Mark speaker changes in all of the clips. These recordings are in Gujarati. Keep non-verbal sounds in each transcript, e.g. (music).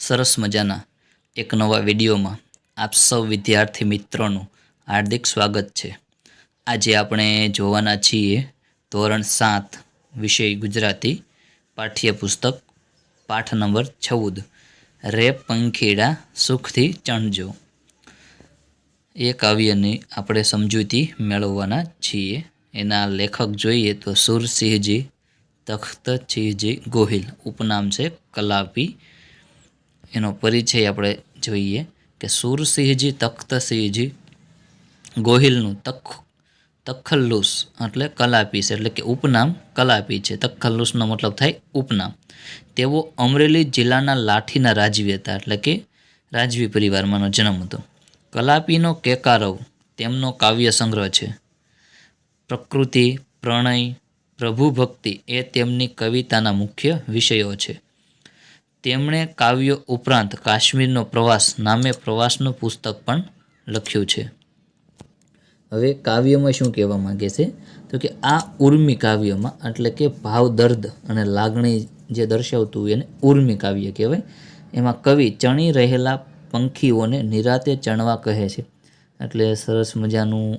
Speaker 1: સરસ મજાના એક નવા વિડીયોમાં આપ સૌ વિદ્યાર્થી મિત્રોનું હાર્દિક સ્વાગત છે. આજે આપણે જોવાના છીએ ધોરણ સાત, વિષય ગુજરાતી, પાઠ્યપુસ્તક, પાઠ નંબર ચૌદ, રે પંખીડા સુખથી ચણજો. એ કાવ્યની આપણે સમજૂતી મેળવવાના છીએ. એના લેખક જોઈએ તો સુરસિંહજી, તખ્તસિંહજી ગોહિલ. ઉપનામ છે કલાપી એનો પરિચય આપણે જોઈએ કે સુરસિંહજી તખ્તસિંહજી ગોહિલનું તખ તખલ્લુસ એટલે કલાપી છે, એટલે કે ઉપનામ કલાપી છે. તખલ્લુસનો મતલબ થાય ઉપનામ. તેઓ અમરેલી જિલ્લાના લાઠીના રાજવી હતા એટલે કે રાજવી પરિવારમાંનો જન્મ હતો. કલાપીનો કેકારવ, તેમનો કાવ્ય સંગ્રહ છે. પ્રકૃતિ, પ્રણય પ્રભુ ભક્તિ એ તેમની કવિતાના મુખ્ય વિષયો છે. તેમણે કાવ્યો ઉપરાંત કાશ્મીરનો પ્રવાસ નામે પ્રવાસનું પુસ્તક પણ લખ્યું છે. હવે કાવ્યમાં શું કહેવા માંગે છે? તો કે આ ઉર્મી કાવ્યમાં, એટલે કે ભાવ, દર્દ અને લાગણી જે દર્શાવતું હોય એને ઉર્મી કાવ્ય કહેવાય. એમાં કવિ ચણી રહેલા પંખીઓને નિરાતે ચણવા કહે છે. એટલે સરસ મજાનું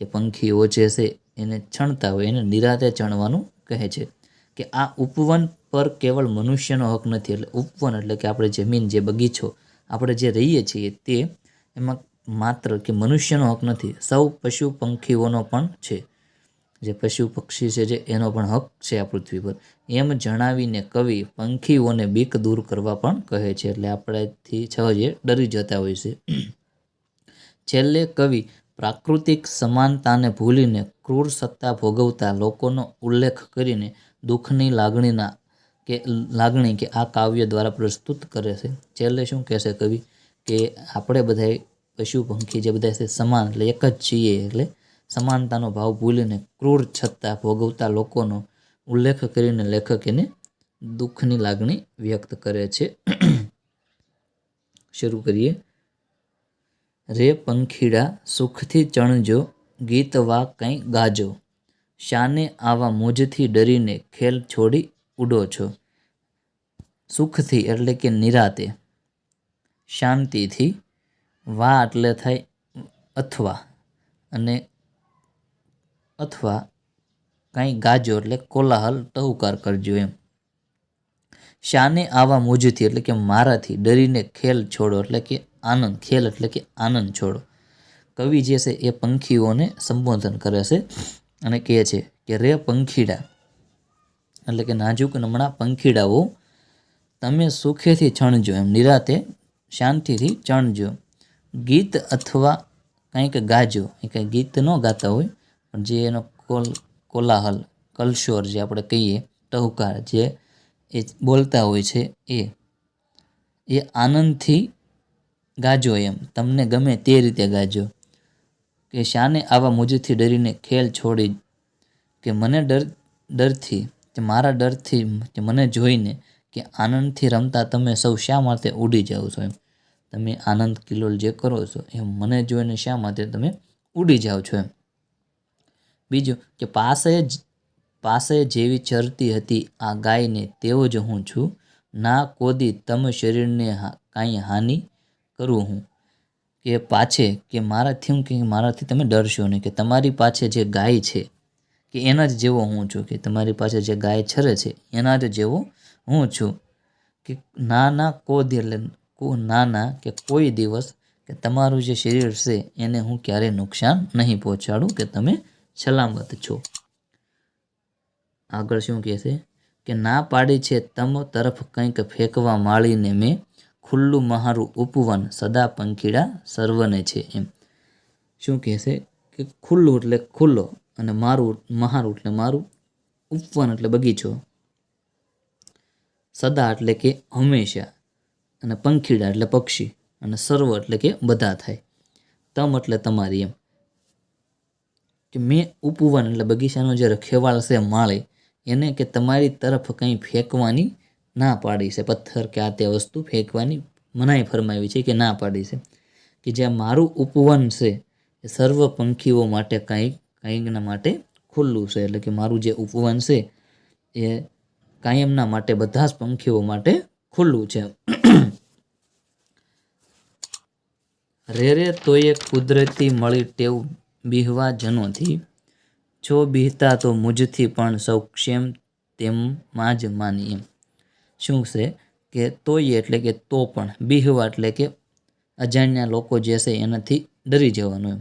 Speaker 1: જે પંખીઓ જે છે એને છણતા હોય એને નિરાતે ચણવાનું કહે છે. કે આ ઉપવન પર કેવળ મનુષ્યનો હક નથી. એટલે ઉપવન એટલે કે આપણે જમીન, જે બગીચો આપણે જે રહીએ છીએ તે એમાં માત્ર કે મનુષ્યનો હક નથી. સૌ પશુ પંખીઓનો પણ છે. જે પશુ પક્ષી છે જે એનો પણ હક છે આ પૃથ્વી પર. એમ જણાવીને કવિ પંખીઓને બીક દૂર કરવા પણ કહે છે. એટલે આપણેથી છ જે ડરી જતા હોય છે. છેલ્લે કવિ પ્રાકૃતિક સમાનતાને ભૂલીને ક્રૂર સત્તા ભોગવતા લોકોનો ઉલ્લેખ કરીને દુઃખની લાગણીના કે લાગણી કે આ કાવ્ય દ્વારા પ્રસ્તુત કરે છે. છેલ્લે શું કહેશે કવિ? કે આપણે બધાય પશુ પંખી જે બધા છે સમાન, એટલે એક જ છીએ એટલે સમાનતાનો ભાવ ભૂલીને ક્રૂર છતાં ભોગવતા લોકોનો ઉલ્લેખ કરીને લેખક એને દુઃખની લાગણી વ્યક્ત કરે છે. (clears throat) શરૂ કરીએ. રે પંખીડા સુખથી ચણજો, ગીત વા કંઈ ગાજો. શાને આવા મોજથી ડરીને ખેલ છોડી ઉડો છો? સુખથી એટલે કે નિરાતે. શાંતિથી. વા એટલે થાય અથવા. અને અથવા કાંઈ ગાજો એટલે કોલાહલ ટહુકાર કરજો એમ. શાને આવા મોજથી એટલે કે મારાથી ડરીને ખેલ છોડો એટલે કે આનંદ, ખેલ એટલે કે આનંદ છોડો. કવિ જે છે એ પંખીઓને સંબોધન કરે છે. અને કહે છે કે રે પંખીડા, એટલે કે નાજુક નમણા પંખીડાઓ, તમે સુખેથી ચણજો, એમ નિરાતે શાંતિથી ચણજો. ગીત અથવા કંઈક ગાજો, એ કંઈ ગીત ન ગાતા હોય, પણ જે એનો કોલ, કોલાહલ, કલશોર જે આપણે કહીએ, ટહુકાર જે એ બોલતા હોય છે એ એ આનંદથી ગાજો એમ. તમને ગમે તે રીતે ગાજો. કે શાને આવા મુજથી ડરીને ખેલ છોડી કે મને ડર, ડરથી, કે મારા ડરથી, કે મને જોઈને કે આનંદથી રમતા તમે સૌ શા માટે ઉડી જાઓ છો એમ? તમે આનંદ કિલોલ જે કરો છો એમ મને જોઈને શા માટે તમે ઉડી જાઓ છો એમ? બીજું કે પાસે જ, પાસે જેવી ચરતી હતી આ ગાયને તેવો જ હું છું. ના કોદી તમ શરીરને કાંઈ હાનિ કરું હું. કે પાછે કે મારાથી હું કે મારાથી તમે ડરશો નહીં, કે તમારી પાસે જે ગાય છે, કે એના જ જેવો હું છું, કે તમારી પાસે જે ગાય છરે છે, એના જ જેવો હું છું. કે નાના કો એટલે કો નાના કે કોઈ દિવસ કે તમારું જે શરીર છે, એને હું ક્યારેય નુકસાન નહીં પહોંચાડું, કે તમે સલામત છો. આગળ શું કહે છે? કે ના પાડી છે તમ તરફ કંઈક ફેંકવા માળીને મેં ખુલ્લું મારું ઉપવન સદા પંખીડા સર્વને છે એમ. શું કહેશે? કે ખુલ્લું એટલે ખુલ્લો અને મારું મહારું એટલે મારું, ઉપવન એટલે બગીચો. સદા એટલે કે હંમેશા અને પંખીડા એટલે પક્ષી અને સર્વ એટલે કે બધા થાય. તમ એટલે તમારી એમ. કે મેં ઉપવન એટલે બગીચાનો જે રખેવાળ છે માળે, એને કે તમારી તરફ કંઈ ફેંકવાની ના પાડી છે. પથ્થર કે આ તે વસ્તુ ફેંકવાની મનાઈ ફરમાવી છે કે ના પાડી છે. કે જે મારું ઉપવન છે એ સર્વ પંખીઓ માટે કંઈક કંઈકના માટે ખુલ્લું છે. એટલે કે મારું જે ઉપવન છે એ કાયમના માટે, બધા જ પંખીઓ માટે ખુલ્લું છે. (clears throat) રે રે, તોય કુદરતી મળી ટેવ બિહવા જનોથી. જો બીહતા તો મુજથી પણ સૌ ક્ષેમ તેમમાં જ માની એમ શું છે કે તોય એટલે કે તો પણ, બિહવા એટલે કે અજાણ્યા લોકો જે છે એનાથી ડરી જવાનું એમ.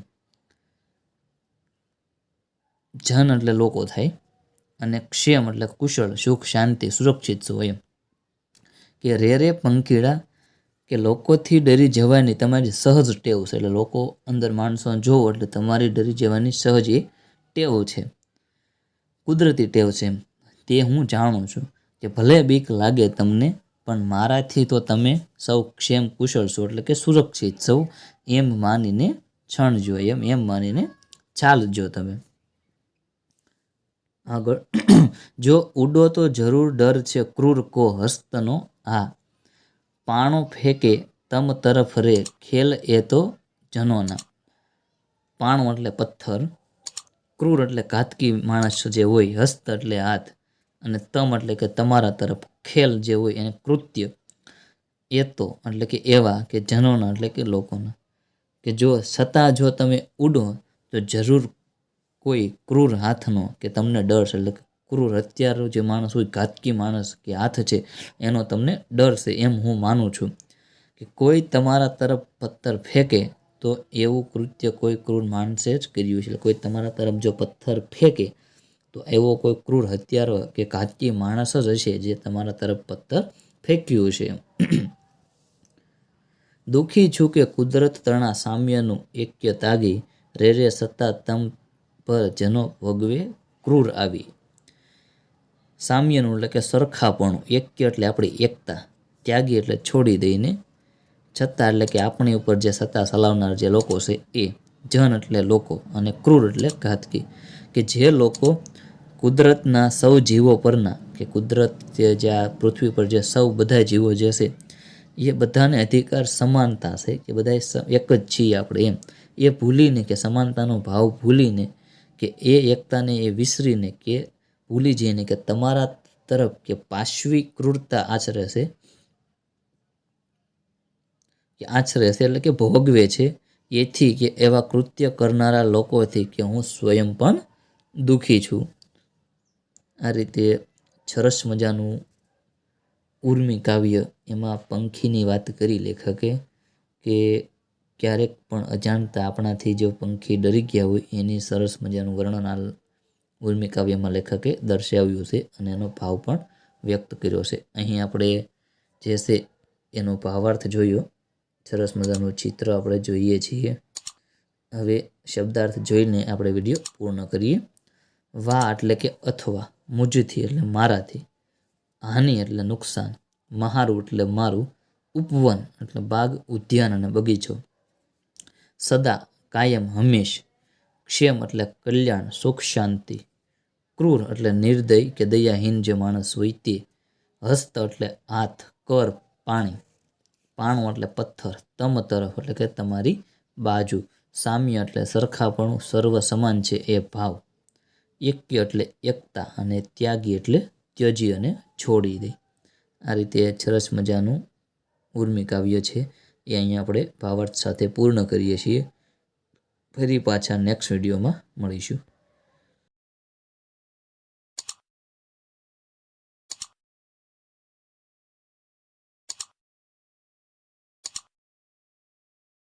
Speaker 1: જન એટલે લોકો થાય અને ક્ષેમ એટલે કુશળ, સુખ, શાંતિ, સુરક્ષિત છો એમ. કે રે રે પંખીડા, કે લોકોથી ડરી જવાની તમારી સહજ ટેવ છે. એટલે લોકો અંદર માણસો જોવો એટલે તમારી ડરી જવાની સહજ એ ટેવ છે. કુદરતી ટેવ છે એમ. તે હું જાણું છું. કે ભલે બીક લાગે તમને, પણ મારાથી તો તમે સૌ ક્ષેમ કુશળ છો, એટલે કે સુરક્ષિત સૌ એમ માનીને છણજો, એમ એમ માનીને ચાલજો તમે. આગળ, (clears throat) જો ઉડો તો જરૂર ડર છે, ક્રૂર કો હસ્તનો, હા. પાણો ફેંકે, તમ તરફ રે, ખેલ એ તો જનોના. પાણો એટલે પથ્થર, ક્રૂર એટલે ઘાતકી માણસ જે હોય, હસ્ત એટલે હાથ. અને તમ એટલે કે તમારા તરફ ખેલ જે હોય એને કૃત્ય એ તો એટલે કે એવા કે જનોના એટલે કે લોકોના. કે જો છતાં જો તમે ઉડો, તો જરૂર કોઈ ક્રૂર હાથનો કે તમને ડર છે. એટલે કે ક્રૂર હત્યારો જે માણસ હોય, ઘાતકી માણસ કે હાથ છે, એનો તમને ડર છે એમ હું માનું છું. કે કોઈ તમારા તરફ પથ્થર ફેંકે, તો એવું કૃત્ય કોઈ ક્રૂર માણસે જ કર્યું છે. કોઈ તમારા તરફ જો પથ્થર ફેંકે તો એવો કોઈ ક્રૂર હત્યારો કે ઘાતકી માણસ જ હશે જે તમારા તરફ પથ્થર ફેંક્યું છે દુઃખી છું કે કુદરત તણા સામ્યનું એક્ય તાગી રે રે સત્તા તમ પર જનો ભોગવે ક્રૂર આવી. સામ્યનું એટલે કે સરખાપણું, એક્ય એટલે આપણી એકતા, ત્યાગી એટલે છોડી દઈને છતાં એટલે કે આપણી ઉપર જે સત્તા ચલાવનાર જે લોકો છે એ જન એટલે લોકો અને ક્રૂર એટલે ઘાતકી, કે જે લોકો કુદરતના સૌ જીવો પરના કે કુદરત જે જે આ પૃથ્વી પર જે સૌ બધા જીવો જે છે, એ બધાને અધિકાર સમાનતા છે કે બધા એક જ છીએ આપણે એમ. એ ભૂલીને કે સમાનતાનો ભાવ ભૂલીને કે એ એકતાને એ વિસરીને કે ભૂલી જઈને કે તમારા તરફ કે પાશ્વી ક્રૂરતા આચરે છે, કે આચરે છે એટલે કે ભોગવે છે, એથી કે એવા કૃત્ય કરનારા લોકોથી કે હું સ્વયં પણ દુઃખી છું. આ રીતે સરસ મજાનું ઉર્મી કાવ્ય એમાં પંખીની વાત કરી લેખકે કે ક્યારેક પણ અજાણતા આપણાથી જો પંખી ડરી ગયા હોય, એની સરસ મજાનું વર્ણન આ ઉર્મી કાવ્યમાં લેખકે દર્શાવ્યું છે અને એનો ભાવ પણ વ્યક્ત કર્યો છે. અહીં આપણે જે છે એનો ભાવાર્થ જોયો. સરસ મજાનું ચિત્ર આપણે જોઈએ છીએ. હવે શબ્દાર્થ જોઈને આપણે વીડિયો પૂર્ણ કરીએ. વા એટલે કે અથવા. મુજથી એટલે મારાથી, હાનિ એટલે નુકસાન, મહારું એટલે મારું, ઉપવન એટલે બાગ, ઉદ્યાન અને બગીચો. સદા કાયમ હંમેશ, ક્ષેમ એટલે કલ્યાણ, સુખ, શાંતિ. ક્રૂર એટલે નિર્દય કે દયાહીન જે માણસ હોય તે હસ્ત એટલે હાથ, કર, પાણી. પાણું એટલે પથ્થર, તમ તરફ એટલે કે તમારી બાજુ. સામ્ય એટલે સરખાપણું સર્વ સમાન છે એ ભાવ. એક્ય એટલે એકતા અને ત્યાગી એટલે ત્યજી અને છોડી દે. આ રીતે સરસ મજાનું ઉર્મી કાવ્ય છે. એ અહીંયા આપણે ભાવાર્થ સાથે પૂર્ણ કરીએ છીએ. ફરી પાછા નેક્સ્ટ વિડીયોમાં મળીશું.